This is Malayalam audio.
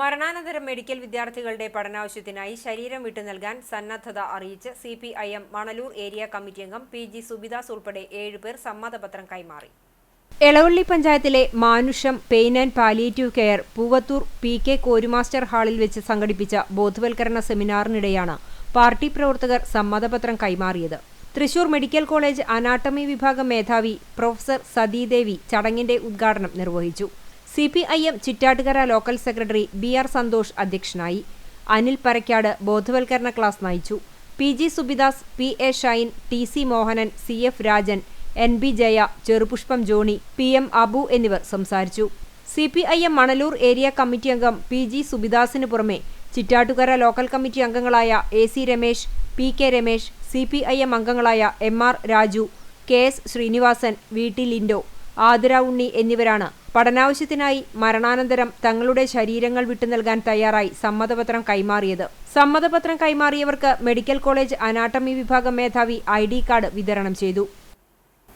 മരണാനന്തര മെഡിക്കൽ വിദ്യാർത്ഥികളുടെ പഠനാവശ്യത്തിനായി ശരീരം വിട്ടു നൽകാൻ സന്നദ്ധത അറിയിച്ച് C P I M Manalur area committee അംഗം പി ജി സുബിദാസ് ഉൾപ്പെടെ ഏഴുപേർ സമ്മതപത്രം കൈമാറി. എളവള്ളി പഞ്ചായത്തിലെ Manusham pain and palliative care Poovathur P K Koru master ഹാളിൽ വെച്ച് സംഘടിപ്പിച്ച ബോധവൽക്കരണ സെമിനാറിനിടെയാണ് പാർട്ടി പ്രവർത്തകർ സമ്മതപത്രം കൈമാറിയത്. തൃശൂർ മെഡിക്കൽ കോളേജ് അനാട്ടമി വിഭാഗം മേധാവി പ്രൊഫസർ സതീദേവി ചടങ്ങിന്റെ ഉദ്ഘാടനം നിർവഹിച്ചു. C P I M Chittattukara local secretary B R Santhosh അധ്യക്ഷനായി. അനിൽ പരക്കാട് ബോധവൽക്കരണ ക്ലാസ് നയിച്ചു. P G Subidas P A Shine T C Mohanan C F Rajan N B Jaya Cherupushpam Johny P M Abu എന്നിവർ സംസാരിച്ചു. C P I M Manalur area committee അംഗം പി ജി സുബിദാസിന് പുറമെ ചിറ്റാട്ടുകര ലോക്കൽ കമ്മിറ്റി അംഗങ്ങളായ A C Ramesh P K Ramesh C P I M അംഗങ്ങളായ M R Raju K S Srinivasan V T Lindo Athira Unni എന്നിവരാണ് പഠനാവശ്യത്തിനായി മരണാനന്തരം തങ്ങളുടെ ശരീരങ്ങൾ വിട്ടു നൽകാൻ തയ്യാറായി സമ്മതപത്രം കൈമാറിയത്. സമ്മതപത്രം കൈമാറിയവർക്ക് മെഡിക്കൽ കോളേജ് അനാട്ടമി വിഭാഗം മേധാവി ഐ കാർഡ് വിതരണം ചെയ്തു.